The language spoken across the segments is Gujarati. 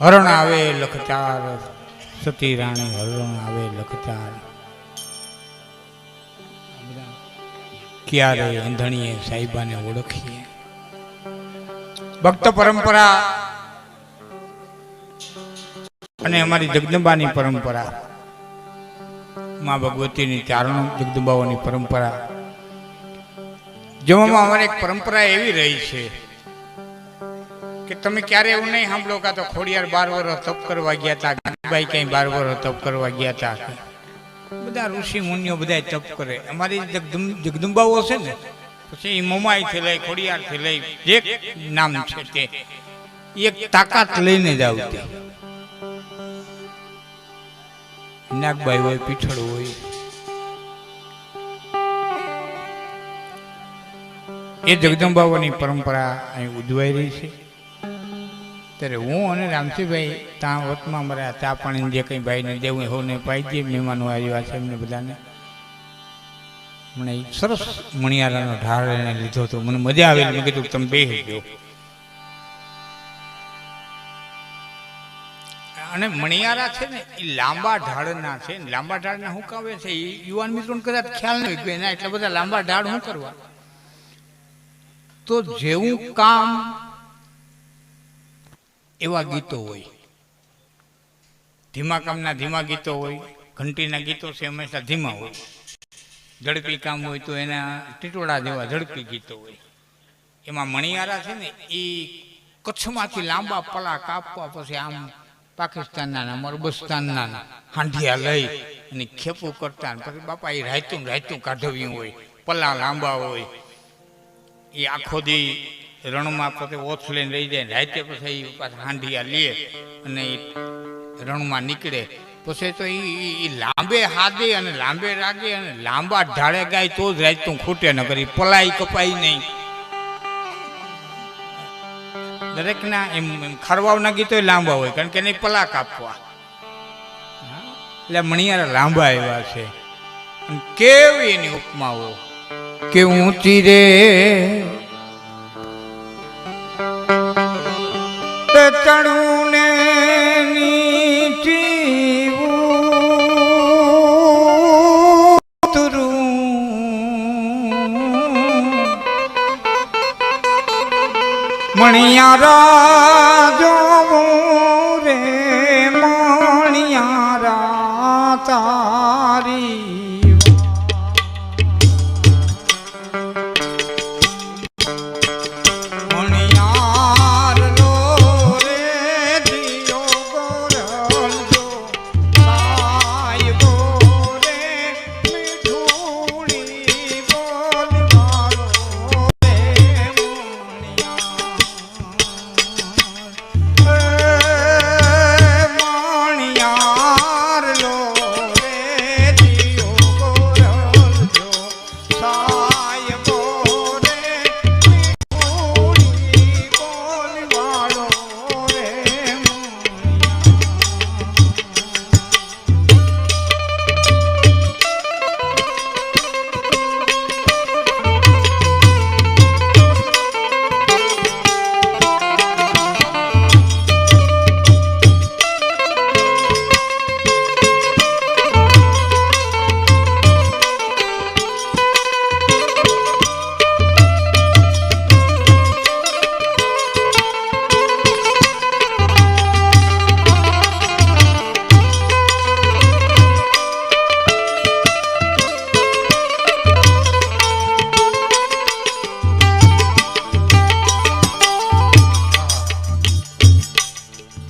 હરણ આવે લખચાર સતી રાણી હરણ આવે લખચાર. ક્યારે અંધણીએ સાહેબાને ઓળખીએ? ભક્ત પરંપરા અને અમારી જગદંબાની પરંપરા. માં ભગવતીની ચારણ જગદંબાઓની પરંપરા. જેમાં અમારે એક પરંપરા એવી રહી છે કે તમે ક્યારે એવું નહીં સાંભળો કાં તો ખોડિયાર બાર વર્ષ તપ કરવા ગયા હતા ગાંધીભાઈ ક્યાંય બાર વર્ષ તપ કરવા ગયા હતા. બધા ઋષિ મુનિઓ બધા તપ કરે. અમારી જગદંબાઓ છે ને પછી મોમાઈથી લઈ ખોડિયારથી લઈ જે નામ છે તે એક તાકાત લઈને જ આવતી. નાગબાઈ હોય પીઠળ હોય એ જગદંબાઓની પરંપરા અહીં ઉજવાઈ રહી છે. ત્યારે હું અને રામસિંહભાઈ ત્યાં વતમાં અમારા ચા પાણી જે કંઈ ભાઈને દેવું હોય ને પાઈ દઈએ, મહેમાનો આવ્યા છે એમને બધાને. મને સરસ મણિયારાનો ઢાળ એને લીધો હતો. મને મજા આવેલી. મેં કીધું તમે બે ગયો અને મણિયારા છે ને, એ લાંબા ઢાળના છે. લાંબા ઢાળના શું કાવે છે? એ યુવાન મિત્રોને કદાચ ખ્યાલ નહીં એના એટલા બધા લાંબા ઢાળ શું કરવા? તો જેવું કામ એવા ગીતો હોય. ધીમા કામના ધીમા ગીતો હોય, ઘંટીના ગીતો છે હંમેશા ધીમા હોય. ઝડપી કામ હોય તો એના ટીટોળા જેવા ઝડપી ગીતો હોય. એમાં મણિયારા છે ને, એ કચ્છમાંથી લાંબા પલા કાપવા પછી આમ પાકિસ્તાનના મરબસ્તાનના હાંઢિયા લઈ અને ખેપું કરતા પછી બાપા એ રાયતું રાયતું કાઢવ્યું હોય, પલા લાંબા હોય. એ આખો દી રણમાં પોતે ઓછ લઈને રહી જાય રાતે પછી પાછા હાંડિયા લે અને એ રણમાં નીકળે. પછી તો એ લાંબે હાદે અને લાંબે રાગે અને લાંબા ઢાળે ગાય તો જ રાતતું ખૂટે ન કરી પલાઈ કપાઈ નહીં. દરેકના એમ ખરવાવના ગીતો લાંબા હોય, કારણ કે નહીં પલા કાપવા એટલે મણિયારા લાંબા એવા છે. કેવી એની ઉપમાઓ. કે ઊંચી રે ચણું ને નીચી ઉતરું. મણિયારા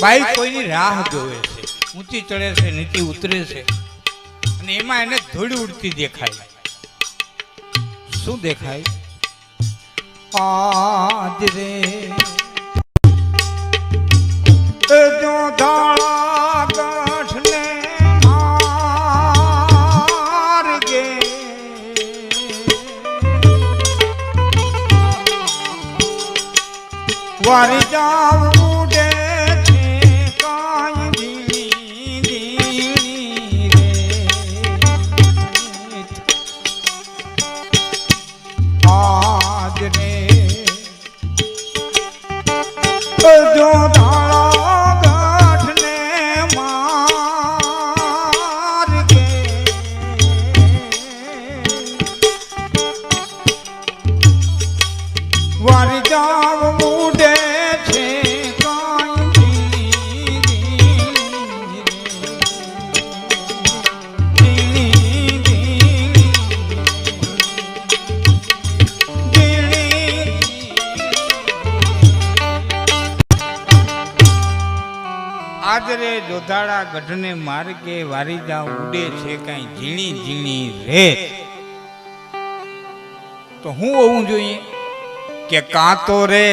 બાઈ કોઈની રાહ જોવે છે. ઊંચી ચડે છે, નીચે ઉતરે છે. અને એમાં એને ધૂળ ઉડતી દેખાય. શું દેખાય? આજ રે. જો વારી જાવ દોધાળા ગઢને માર્ગે વારી જા ઉડે છે કઈ ઝીણી ઝીણી રેત. તો હું હોવું જોઈએ કે કાંતો રે?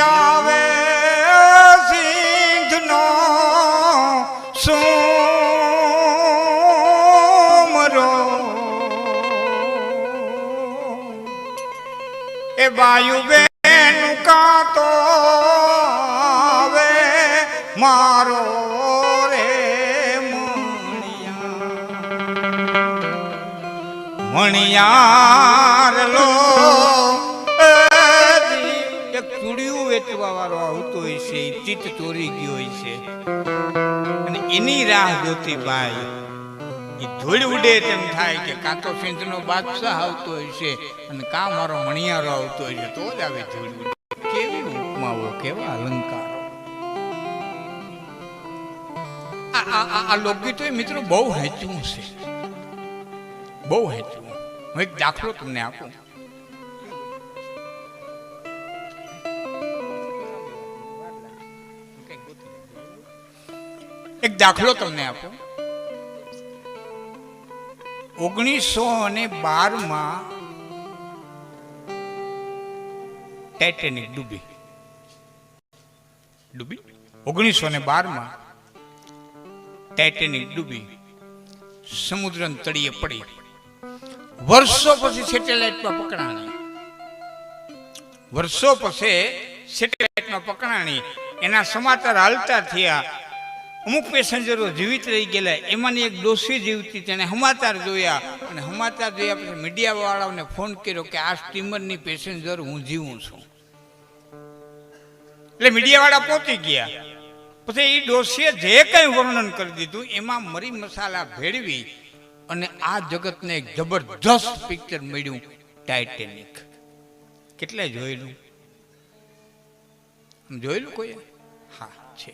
આવે સિંધનો સોમરો. એ બાયુ મણિયા મણિયાર લો એક ચૂડિયું વેચવા વાળો આવતો હોય છે ચિત્ત ચોરી ગયો હોય છે. અને એની રાહ જોતી ભાઈ એ ધૂળ ઉડે તેમ થાય કે કાં તો સિંધનો બાદશાહ આવતો હોય છે અને કાં મારો મણિયારો આવતો હોય છે તો જ આવે ધૂળ ઉડે. કેવી ઉપમાઓ કેવા અલંકાર. આ- લોકગીતો મિત્રો બહુ હેચવું છે. બહુ હેચવું. હું એક દાખલો તમને આપું. એક દાખલો તમને આપું. ઓગણીસો અને બારમાં ટેટેનિક ડૂબી. ડૂબી? ઓગણીસો ને બારમાં ટેટેનિક ડૂબી. સમુદ્ર તળિયે પડી. વર્ષો પછી સેટેલાઇટમાં પકડાણી. વર્ષો પછી સેટેલાઇટમાં પકડાણી. એના સમાચાર હાલતા થયા. અમુક પેસેન્જરો જીવિત રહી ગયેલા. એમાંની એક ડોસી જીવતી તેને સમાચાર જોયા. અને સમાચાર જોયા પછી મીડિયા વાળાઓને ફોન કર્યો કે આ સ્ટીમરની પેસેન્જર હું જીવું છું. એટલે મીડિયા વાળા પહોંચી ગયા. પછી એ ડોસીએ જે કંઈ વર્ણન કરી દીધું, એમાં મરી મસાલા ભેળવી અને આ જગતને એક જબરજસ્ત પિક્ચર મળ્યું ટાઇટેનિક કેટલે જોયેલું? જોયેલું કોઈ હા, છે.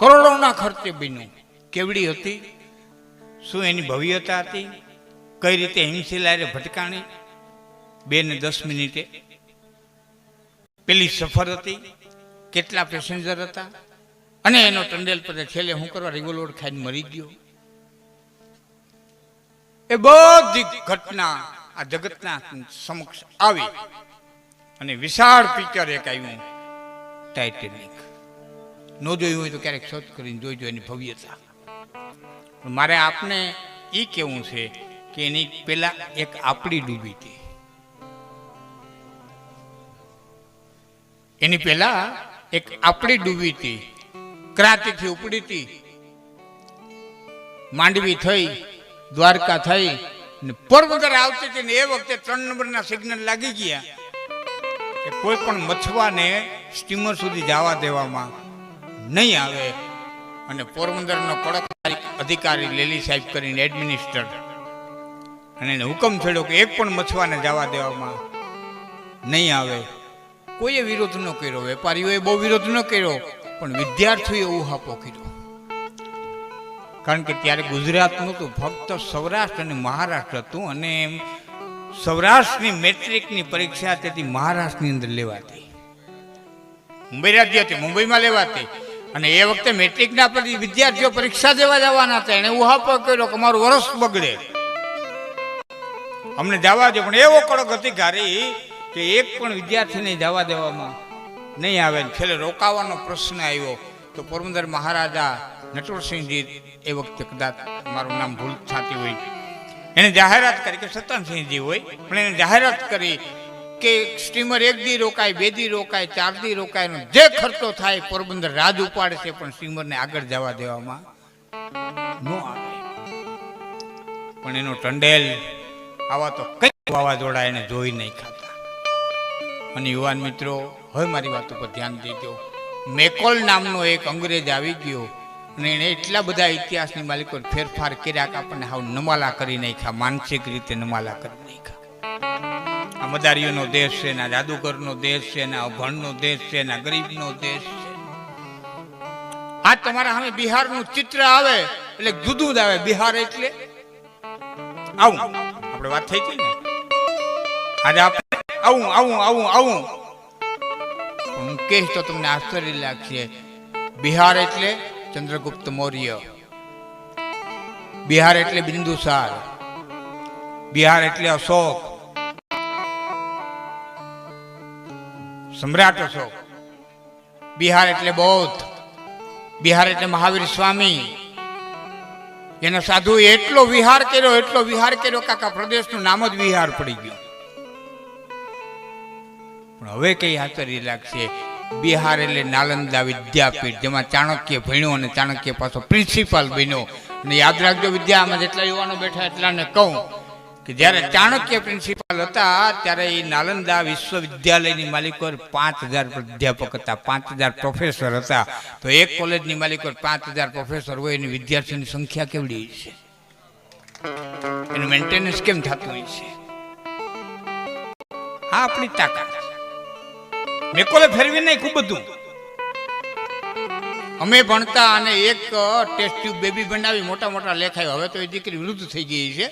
કરોડોના ખર્ચે બન્યું. કેવડી હતી? શું એની ભવ્યતા હતી? કઈ રીતે હિમશિલારે ભટકાણી? બે ને દસ મિનિટે. પેલી સફર હતી. કેટલા પેસેન્જર હતા? અને એનો ટંડેલ પર છેલ્લે હું કરવા રિવોલ્વર ખાઈને મરી ગયો. એ બધી ઘટના આ જગતના સમક્ષ આવી. અને વિશાળ પિક્ચર એક આવ્યું ટાઇટેનિક ન જોયું હોય તો ક્યારેક શોધ કરીને જોઈજો એની ભવ્યતા. મારે આપને એ કેવું છે કે એની પેલા એક આપણી ડૂબી હતી. એની પહેલા એક આપણી ડૂબી હતી. ક્રાંતિથી ઉપડી હતી. માંડવી થઈ, દ્વારકા થઈ, ને પોરબંદર આવતી હતી ને એ વખતે ત્રણ નંબરના સિગ્નલ લાગી ગયા કે કોઈ પણ મછવાને સ્ટીમર સુધી જવા દેવામાં નહીં આવે. અને પોરબંદરનો કડક અધિકારી લેલી સાહેબ કરીને એડમિનિસ્ટર અને એને હુકમ થયો કે એક પણ મછવાને જવા દેવામાં નહીં આવે. કોઈએ વિરોધ ન કર્યો, વેપારીઓએ બહુ વિરોધ ન કર્યો. પણ વિદ્યાર્થીઓએ ઉહાપો કીધો કારણ કે ત્યારે ગુજરાત નહોતું ફક્ત સૌરાષ્ટ્ર અને મહારાષ્ટ્ર હતું અને સૌરાષ્ટ્રની મેટ્રિકની પરીક્ષા તેથી મહારાષ્ટ્રની અંદર લેવાતી. મુંબઈ રાજ્ય હતી, મુંબઈમાં લેવાતી. અને એ વખતે મેટ્રિકના પર વિદ્યાર્થીઓ પરીક્ષા દેવા જવાના હતા. એને ઉહાપો કર્યો કે મારું વર્ષ બગડે. અમને જવા દે પણ એવો કડક અધિકારી કે એક પણ વિદ્યાર્થીને જવા દેવામાં નહીં આવે ને છેલ્લે રોકાવાનો પ્રશ્ન આવ્યો તો પોરબંદર મહારાજા નટવરસિંહજી એ વખતે કદાચ મારું નામ ભૂલ થતી હોય. એને જાહેરાત કરી કે સતનસિંહજી હોય, પણ એને જાહેરાત કરી કે સ્ટીમર એક દી રોકાય, બે દી રોકાય, ચાર દી રોકાય જે ખર્ચો થાય પોરબંદર રાજ ઉપાડે છે, પણ સ્ટીમરને આગળ જવા દેવામાં ન આવે. પણ એનો ટંડેલ આવા તો કઈ વાવાઝોડા એને જોઈ નહીં ખાતા. અને યુવાન મિત્રો હવે મારી વાત ઉપર ધ્યાન દેજો. મેકોલ નામનો એક અંગ્રેજ આવી ગયો અને એણે એટલા બધા ઇતિહાસની માલિકો ફેરફાર કર્યા કે આપણને હાવ નમાલા કરી નાખ્યા, માનસિક રીતે નમાલા કરી નાખ્યા. આ મદારીઓનો દેશ છે, ના જાદુગરનો દેશ છે, ના અભણનો દેશ છે, ના ગરીબનો દેશ છે. આ તમારા સામે બિહારનું ચિત્ર આવે, એટલે જુદું જ આવે, બિહાર એટલે. આવું. આપણે વાત થઈ ગઈ ને? આજે આવું આવું આવું આવું. પણ હું કહીશ તો તમને આશ્ચર્ય લાગશે. બિહાર એટલે ચંદ્રગુપ્ત મૌર્ય. બિહાર એટલે બિંદુસાર. બિહાર એટલે અશોક. સમ્રાટ અશોક. બિહાર એટલે બૌદ્ધ. બિહાર એટલે મહાવીર સ્વામી. એને સાધુ એટલો વિહાર કર્યો, એટલો વિહાર કર્યો, કાકા, પ્રદેશનું નામ જ વિહાર પડી ગયું. પણ હવે કઈ આશ્ચર્ય લાગશે બિહાર એટલે નાલંદા વિદ્યાપીઠ, જેમાં ચાણક્ય ભણ્યો અને ચાણક્ય પાછો પ્રિન્સિપાલ બન્યો. અને યાદ રાખજો વિદ્યામાં જેટલા યુવાનો બેઠા એટલાને કહું કે જ્યારે ચાણક્ય પ્રિન્સિપાલ હતા, ત્યારે એ નાલંદા વિશ્વવિદ્યાલયની માલિકો પાંચ હજાર પ્રાધ્યાપક હતા, પાંચ હજાર પ્રોફેસર હતા. તો એક કોલેજની માલિકો પાંચ હજાર પ્રોફેસર હોય એની વિદ્યાર્થીઓની સંખ્યા કેવડી છે? એનું મેન્ટેનન્સ કેમ થતું હોય છે? આ આપણી તાકાત. મેકોલે ફેરવી નહીં ખૂબ બધું. અમે ભણતા અને એક ટેસ્ટ ટ્યુબ બેબી બનાવી, મોટા મોટા લેખાય. હવે તો એ દીકરી વૃદ્ધ થઈ ગઈ છે.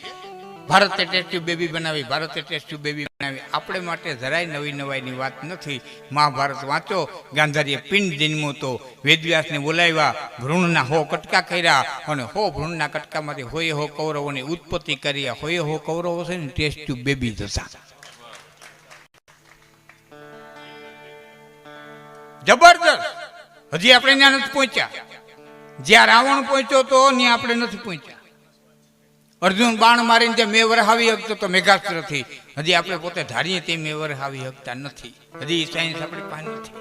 ભારતે ટેસ્ટ ટ્યુબ બેબી બનાવી, ભારતે ટેસ્ટ ટ્યુબ બેબી બનાવી. આપણે માટે જરાય નવી નવાઈની વાત નથી. મહાભારત વાંચો, ગાંધારીએ પિંડ જન્મો તો વેદવ્યાસને બોલાવ્યા, ભ્રૂણના હો કટકા કર્યા અને હો ભ્રૂણના કટકામાંથી હોય હો કૌરવોની ઉત્પત્તિ કરી હોય હો કૌરવો છે ને ટેસ્ટ ટ્યુબ બેબી હતા. જબરદસ્ત હજી આપણે ત્યાં નથી પહોંચ્યા. જ્યાં રાવણ પહોંચ્યો તો ત્યાં આપણે નથી પહોંચ્યા. અર્જુન બાણ મારીને જે મેં વરહાવી શકતો તો મેઘાસ્ત્રથી હજી આપણે પોતે ધારીએ તે મેં વરહાવી શકતા નથી. હજી સાયન્સ આપણી પાસે નથી.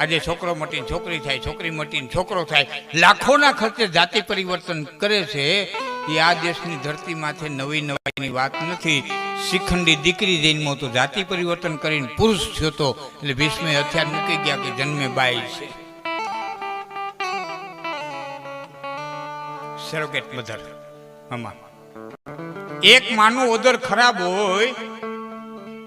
આજે છોકરો મટીને છોકરી થાય, છોકરી મટીને છોકરો થાય. લાખોના ખર્ચે જાતિ પરિવર્તન કરે છે. એ આ દેશની ધરતી માથે નવી નવાઈની વાત નથી. શિખંડી દીકરી જન્મો તો જાતિ પરિવર્તન કરીને પુરુષ થયો તો, એટલે ભીષ્મે હથિયાર મૂકી ગયા કે જન્મે બાઈ છે. સરોગેટ મધર મામા એક માનું ઓદર ખરાબ હોય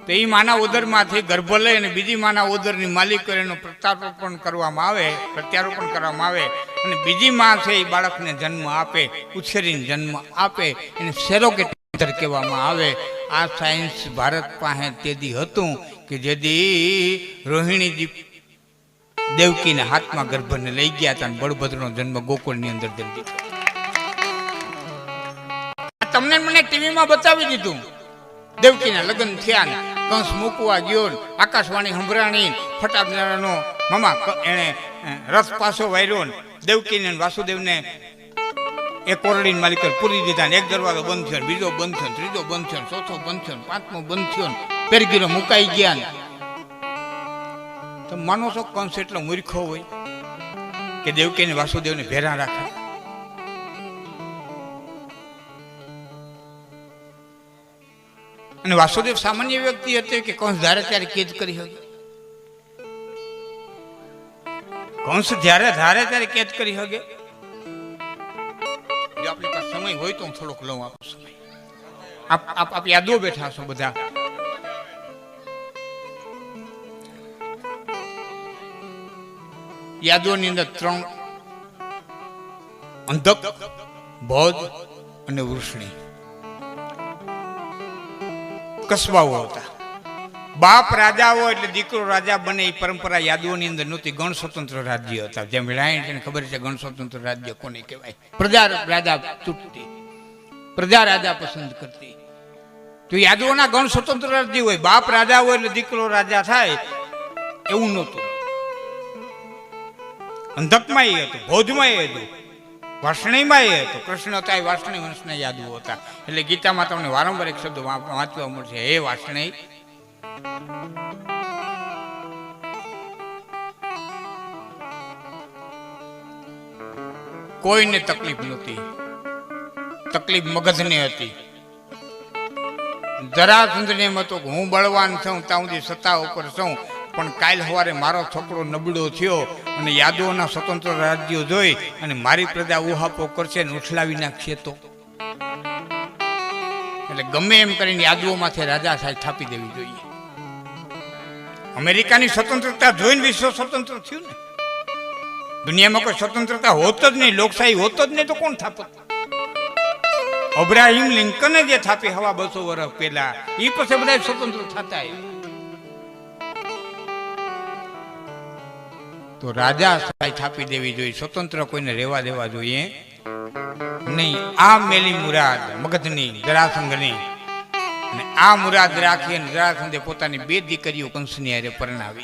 તો એ માના ઓદરમાંથી ગર્ભ લઈ અને બીજી માના ઓદરની માલિક એનું પ્રત્યારોપણ કરવામાં આવે, પ્રત્યારોપણ કરવામાં આવે અને બીજી માં છે એ બાળકને જન્મ આપે, ઉછેરીને જન્મ આપે એને સેરોગેટ મધર કહેવામાં આવે. આ સાયન્સ ભારત પાસે તેદી હતું કે જેદી રોહિણીજી દેવકીના હાથમાં ગર્ભને લઈ ગયા હતા અને બળભદ્રનો જન્મ ગોકુળની અંદર દીધો. તમને મને ટીવીમાં બતાવી દીધું. દેવકીના લગ્ન થયા કંસ મૂકવા ગયો આકાશવાણી સંભળાણી ફટાકડાનો મામા એણે રથ પાછો વાર્યો દેવકીને વાસુદેવને એ કોરડીની માલિક પૂરી દીધા એક દરવાજો બંધ થયો બીજો બંધ થયો ત્રીજો બંધ થયો ચોથો બંધ થયો પાંચમો બંધ થયો પેરગીરો મુકાઈ ગયા તો માનો છો કંસ એટલો મૂર્ખો હોય કે દેવકીને વાસુદેવને ભેરા રાખે? અને વાસુદેવ સામાન્ય વ્યક્તિ હતો કે કંસ ધારે ત્યારે કેદ કરી શકે કંસ જ્યારે ધારે ત્યારે કેદ કરી શકે જો આપણી પાસે સમય હોય તો હું થોડોક લઉં આપ સમય. આપ આપ આપ યાદો બેઠા છો બધા. યાદોની અંદર ત્રણ અંધક, બૌદ્ધ અને વૃષ્ણી. કસબાઓ હતા. બાપ રાજા હોય એટલે દીકરો રાજા બને એ પરંપરા યાદવોની અંદર નહોતી. ગણ સ્વતંત્ર રાજ્ય હતા. જેમ રાયણ ખબર છે ગણ સ્વતંત્ર રાજ્ય કોને કહેવાય? પ્રજા રાજા ચૂંટતી. પ્રજા રાજા પસંદ કરતી. તો યાદવોના ગણ સ્વતંત્ર રાજ્ય હોય, બાપ રાજા હોય એટલે દીકરો રાજા થાય, એવું નહોતું. અંધકમાં એ હતું, ભોજમાં એ હતું. વાસણીમાં એ હતો કૃષ્ણ હતા એ વાસણી વંશને યાદવો હતા. એટલે ગીતામાં તમને વારંવાર એક શબ્દ વાંચવા મળશે. હે વાસણી. કોઈને તકલીફ નહોતી. તકલીફ મગજને હતી. જરાસંધને એમ હતું કે હું બળવાન છું, ત્યાં સુધી સત્તા ઉપર છું. પણ કાલ સવારે મારો છોકરો નબળો થયો અને યાદવોના સ્વતંત્ર રાજ્યો જોઈ અને મારી પ્રજા ઉહાપો કરશે ને ઉછલાવી નાખશે તો એટલે ગમે એમ કરીને યાદવોમાંથી રાજા સાહેબ થાપી દેવી જોઈએ. અમેરિકાની સ્વતંત્રતા જોઈને વિશ્વ સ્વતંત્ર થયું ને. દુનિયામાં કોઈ સ્વતંત્રતા હોત જ નહીં, લોકશાહી હોત જ નહીં તો કોણ થાપત? અબ્રાહિમ લિંકને જે થાપી હવા બસો વર્ષ પહેલા એ પછી બધા સ્વતંત્ર થતા આવ્યા. તો રાજા સહાય છાપી દેવી જોઈએ, સ્વતંત્ર કોઈને રહેવા દેવા જોઈએ. નહીં, આ મેલી મુરાદ મગધની, જરાસંઘની. અને આ મુરાદ રાખી અને જરાસંઘે પોતાની બે દીકરીઓ કંસની હારે પરણાવી.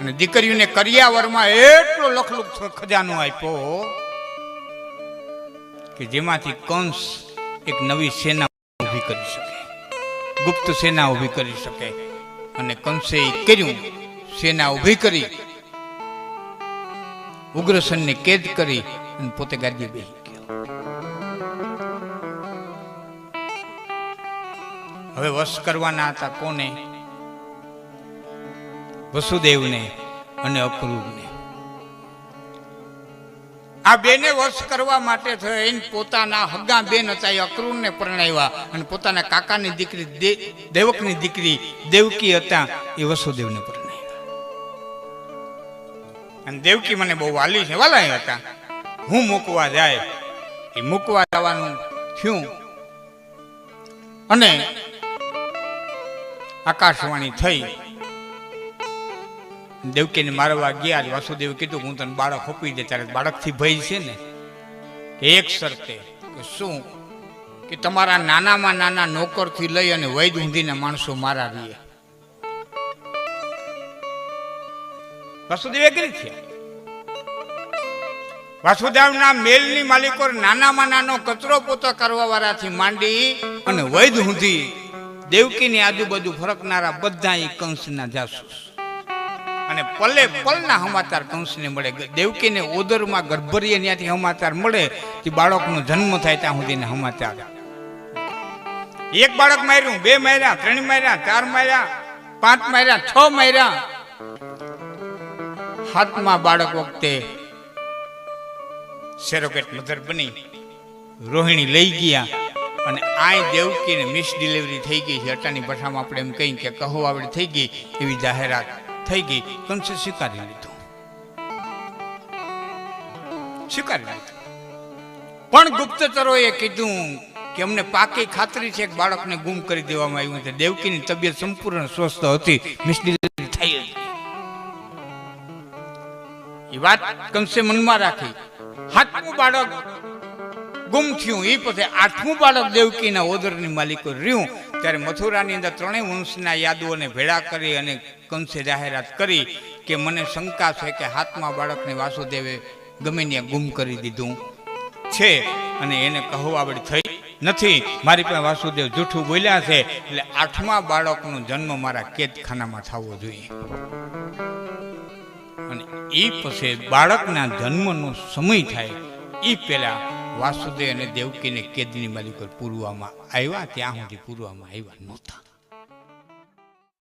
અને દીકરીઓને કરિયાવરમાં એટલો લખલુક ખજાનો આપ્યો કે જેમાંથી કંસ એક નવી સેના ઊભી કરી શકે. ગુપ્ત સેના ઊભી કરી શકે. અને કંસે કર્યું, સેના ઊભી કરી. ઉગ્રસેનને કેદ કરી અને પોતે ગાદીએ બેસી ગયો. હવે વશ કરવાના હતા કોને? વસુદેવને અને અક્રૂરને. આ બેને વશ કરવા માટે થઈને પોતાના હગા બેન હતા, એ અક્રૂરને પરણાવ્યા અને પોતાના કાકાની દીકરી દેવકની દીકરી દેવકી હતા, એ વસુદેવને પરણાવ્યા. અને દેવકી મને બહુ વાલી છે, વાલા હતા. હું મૂકવા જાય, એ મૂકવા જવાનું થયું. અને આકાશવાણી થઈ. દેવકીને મારવા ગયા જ. વાસુદેવ કીધું, હું તને બાળક હોપી દે. ત્યારે બાળકથી ભય છે ને એક શરતે, કે શું? કે તમારા નાનામાં નાના નોકરથી લઈ અને વૈદ ઊંધીને માણસો મારા રહીએ વાસુદેવ કરી થયા. વાસુદેવના મેલની માલિકો નાનામાં નાનો કચરો પોતો કરવા વાળાથી માંડી અને વૈદ સુધી દેવકીની આજુબાજુ ફરકનારા બધા એ કંસના જાસૂસ. અને પલે પલના સમાચાર કંસને મળે. દેવકીને ઓદરમાં ગર્ભરીએ ત્યાંથી સમાચાર મળે કે બાળકનો જન્મ થાય ત્યાં સુધીને સમાચાર એક બાળક માર્યું, બે માર્યા, ત્રણ માર્યા, ચાર માર્યા, પાંચ માર્યા, છ માર્યા. હાથમાં બાળક વખતે સેરોકેટ મધર બની. રોહિણી લઈ ગયા અને આય દેવકીને મિસ ડિલિવરી થઈ ગઈ છે. અટાની ભાષામાં આપણે એમ કહી કે કહો આવડે થઈ ગઈ એવી જાહેરાત થઈ ગઈ. કંસે સ્વીકારી લીધું? સ્વીકારી લીધું. પણ ગુપ્તચરોએ કીધું કે અમને પાકી ખાતરી છે કે બાળકને ગુમ કરી દેવામાં આવ્યું છે. દેવકીની તબિયત સંપૂર્ણ સ્વસ્થ હતી. મિસ ડિલિવરી થઈ હતી એ વાત કંસે મનમાં રાખી. હાથમું બાળક ગુમ થયું. એ પછી આઠમું બાળક દેવકીના ઓદરની માલિકો રહ્યું. ત્યારે મથુરાની અંદર ત્રણેય વંશના યાદવોને ભેળા કરી અને કંસે જાહેરાત કરી કે મને શંકા છે કે હાથમાં બાળકને વાસુદેવે ગમે ત્યાં ગુમ કરી દીધું છે અને એને કહોવાવડ થઈ નથી. મારી પાસે વાસુદેવ જૂઠું બોલ્યા છે. એટલે આઠમા બાળકનો જન્મ મારા કેદખાનામાં થવો જોઈએ. અને એ પછી બાળકના જન્મનો સમય થાય એ પહેલા વાસુદેવ અને દેવકીને કેદની માલિક પૂરવામાં આવ્યા, ત્યાં સુધી પૂરવામાં આવ્યા નહોતા.